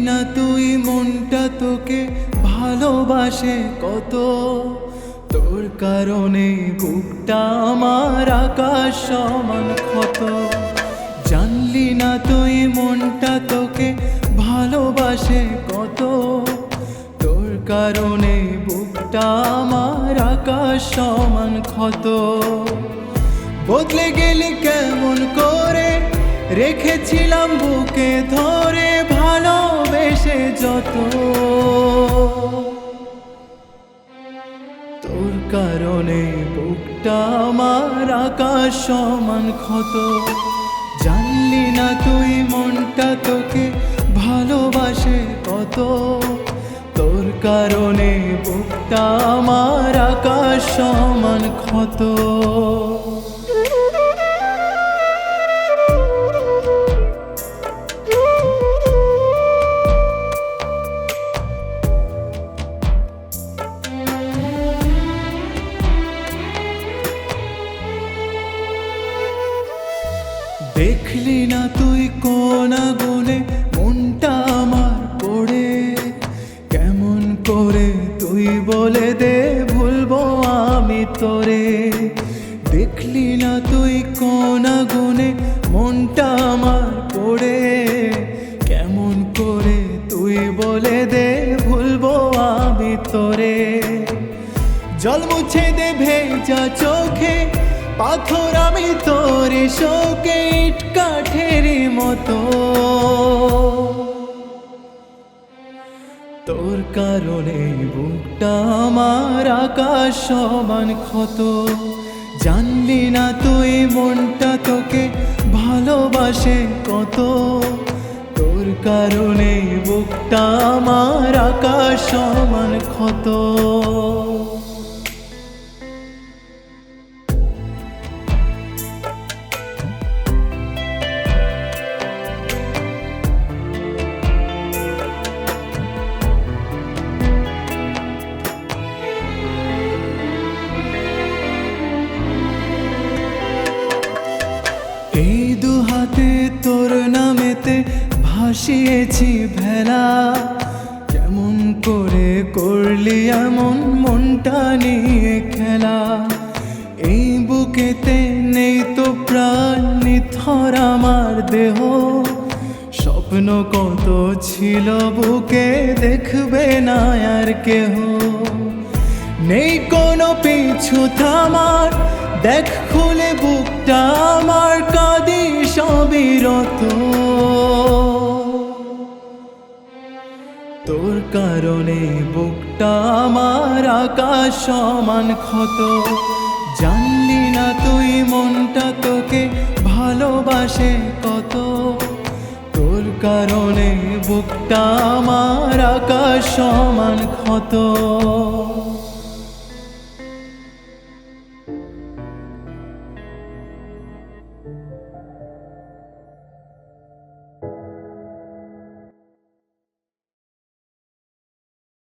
না তুই মনটা তোকে ভালোবাসে কত? তোর কারণে বুকটা আমার আকাশ সমান ক্ষত। জানলি না তুই মনটা তোকে ভালোবাসে কত? তোর কারণে বুকটা আমার আকাশ সমান ক্ষত। বদলে গেলি কেমন করে? রেখেছিলাম বুকে ধরে যত। তোর কারণে বুকটা আমার আকাশ সমান ক্ষত। জানলি না তুই মনটা তোকে ভালোবাসে কত। তোর কারণে বুকটা আমার আকাশ সমান ক্ষত। দেখলি না তুই কোন গুনে মনটা আমার পড়ে। কেমন করে তুই বলে দে, ভুলবো আমি তোরে। দেখলি না তুই কোন গুনে মনটা আমার পড়ে। কেমন করে তুই বলে দে, ভুলবো আমি তোরে। জল মুছে দে ভেজা চোখে, পাথর আমি তোর শোকে। কাঠের মতো। তোর কারণে বুকটা আমার আকাশ সমান ক্ষত। জানলি না তুই মনটা তোকে ভালোবাসে কত। তোর কারণে বুকটা আমার আকাশ সমান ক্ষত। এই দু হাতে তোর নামেতে ভাসিয়েছি ভেলা। কেমন করে করলি এমন মনটা নিয়ে খেলা। এই বুকেতে নেই তো প্রাণ, নিথর আমার দেহ। স্বপ্ন কত ছিল বুকে দেখবে না আর কেহ। নেই কোনো পিছু থামার, দেখ খুলে বুকটা আমার কাঁদি সবিরত তোর কারণে বুকটা আমার আকাশ সমান ক্ষত। জানলি না তুই মনটা তোকে ভালোবাসে কত। তোর কারণে বুকটা আমার আকাশ সমান ক্ষত।